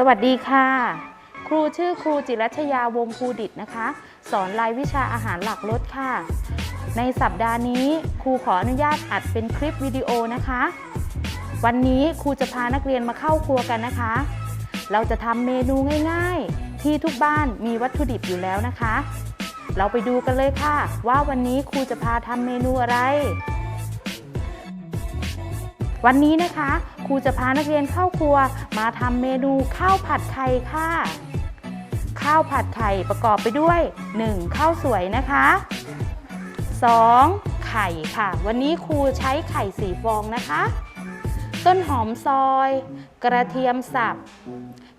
สวัสดีค่ะ ครูชื่อครูจิรัชยาวงภูดิตนะคะ สอนรายวิชาอาหารหลักรสค่ะ ในสัปดาห์นี้ครูขออนุญาตอัดเป็นคลิปวิดีโอนะคะ วันนี้ครูจะพานักเรียนมาเข้าครัวกันนะคะ เราจะทำเมนูง่าย ๆ ที่ทุกบ้านมีวัตถุดิบอยู่แล้วนะคะ เราไปดูกันเลยค่ะ ว่าวันนี้ครูจะพาทำเมนูอะไร วันนี้นะคะครูจะพานักเรียนเข้าครัวมาทำเมนูข้าวผัดไข่ค่ะ ข้าวผัดไข่ประกอบไปด้วย 1. ข้าวสวยนะคะ 2. ไข่ค่ะ วันนี้ครูใช้ไข่สีฟองนะคะ ต้นหอมซอย กระเทียมสับ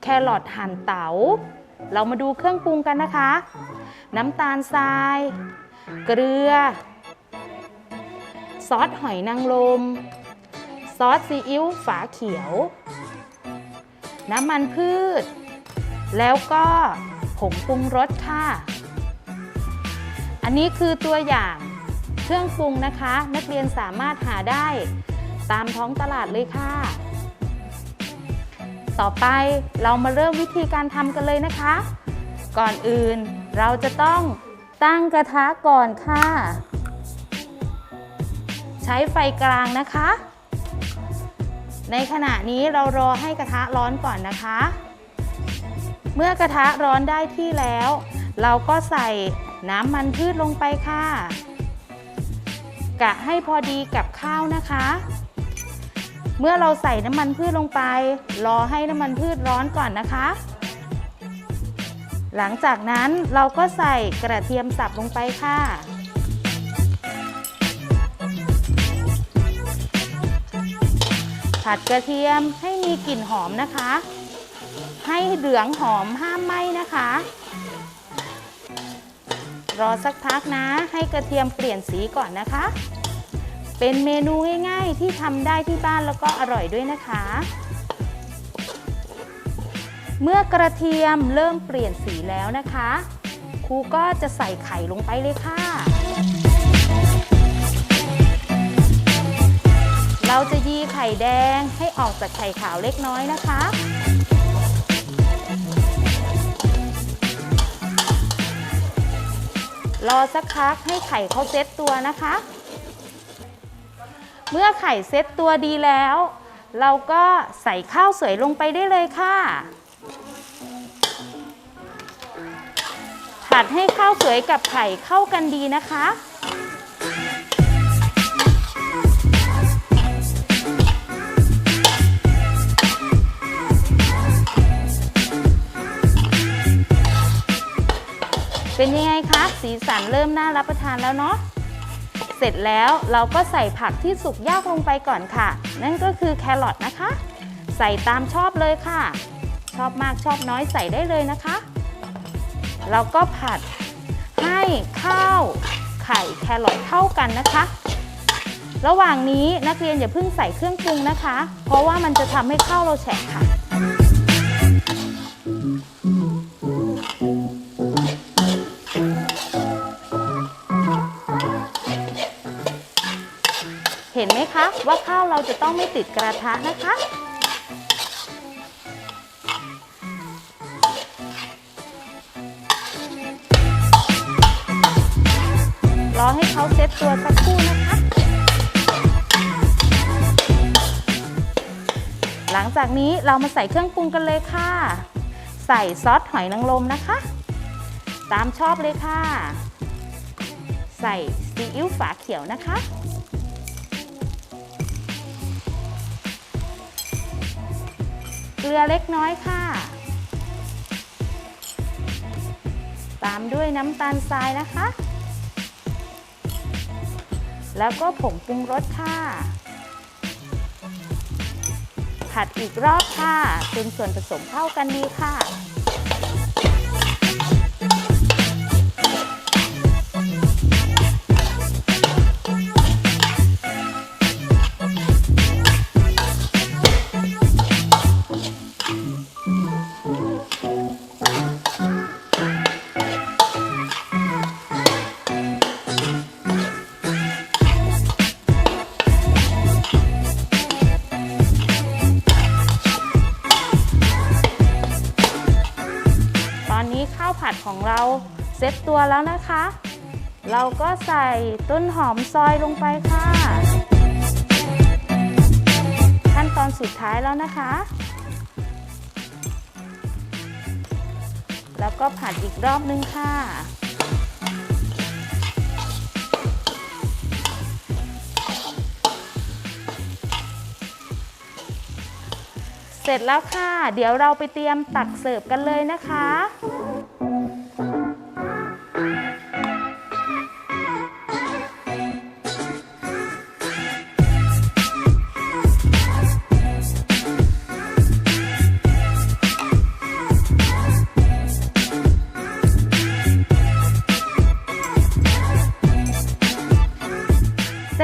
แครอทหั่นเตา๋า เรามาดูเครื่องปรุงกันนะคะ น้ำตาลทราย เกลือ ซอสหอยนางรม ซอสซีอิ๊วฝาเขียว น้ำมันพืช แล้วก็ผงปรุงรสค่ะ อันนี้คือตัวอย่างเครื่องปรุงนะคะ นักเรียนสามารถหาได้ตามท้องตลาดเลยค่ะ ต่อไปเรามาเริ่มวิธีการทำกันเลยนะคะ ก่อนอื่นเราจะต้องตั้งกระทะก่อนค่ะ ใช้ไฟกลางนะคะ ในขณะนี้เรารอให้กระทะร้อนก่อนนะคะ เมื่อกระทะร้อนได้ที่แล้ว เราก็ใส่น้ำมันพืชลงไปค่ะ กะให้พอดีกับข้าวนะคะ เมื่อเราใส่น้ำมันพืชลงไป รอให้น้ำมันพืชร้อนก่อนนะคะ หลังจากนั้นเราก็ใส่กระเทียมสับลงไปค่ะ ผัดกระเทียมให้มีกลิ่นหอมนะคะ ให้เหลืองหอมห้ามไหม้นะคะ รอสักพักนะ ให้กระเทียมเปลี่ยนสีก่อนนะคะ เป็นเมนูง่ายๆที่ทำได้ที่บ้านแล้วก็อร่อยด้วยนะคะ เมื่อกระเทียมเริ่มเปลี่ยนสีแล้วนะคะครูก็จะใส่ไข่ลงไปเลยค่ะ เราจะยีไข่แดงให้ออกจากไข่ขาวเล็กน้อยนะคะ รอสักพักให้ไข่เขาเซ็ตตัวนะคะ เมื่อไข่เซ็ตตัวดีแล้ว เราก็ใส่ข้าวสวยลงไปได้เลยค่ะผัดให้ข้าวสวยกับไข่เข้ากันดีนะคะ เป็นยังไงคะสีสันเริ่มน่ารับประทานแล้วเนาะเสร็จแล้วเราก็ใส่ผักที่สุกยากลงไปก่อนค่ะ นั่นก็คือแครอทนะคะ ใส่ตามชอบเลยค่ะ ชอบมากชอบน้อยใส่ได้เลยนะคะเราก็ผัดให้ข้าวไข่แครอทเข้ากันนะคะ ระหว่างนี้นักเรียนอย่าเพิ่งใส่เครื่องปรุงนะคะ เพราะว่ามันจะทำให้ข้าวเราแฉะค่ะ เห็นไหมคะว่าข้าวเราจะต้องไม่ติดกระทะนะคะ รอให้เขาเซ็ตตัวสักครู่นะคะ หลังจากนี้เรามาใส่เครื่องปรุงกันเลยค่ะ ใส่ซอสหอยนางรมนะคะ ตามชอบเลยค่ะ ใส่ซีอิ๊วฝาเขียวนะคะ เกลือเล็กน้อยค่ะ ตามด้วยน้ำตาลทรายนะคะ แล้วก็ผงปรุงรสค่ะ ผัดอีกรอบค่ะจนส่วนผสมเข้ากันดีค่ะ ข้าวผัดของเราเซ็ตตัวแล้วนะคะ เราก็ใส่ต้นหอมซอยลงไปค่ะ ขั้นตอนสุดท้ายแล้วนะคะ แล้วก็ผัดอีกรอบนึงค่ะเสร็จแล้วค่ะ เดี๋ยวเราไปเตรียมตักเสิร์ฟกันเลยนะคะ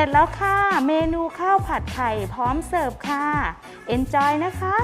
ร็จแล้วค่ะ เมนูข้าวผัดไข่พร้อมเสิร์ฟค่ะ Enjoy นะคะ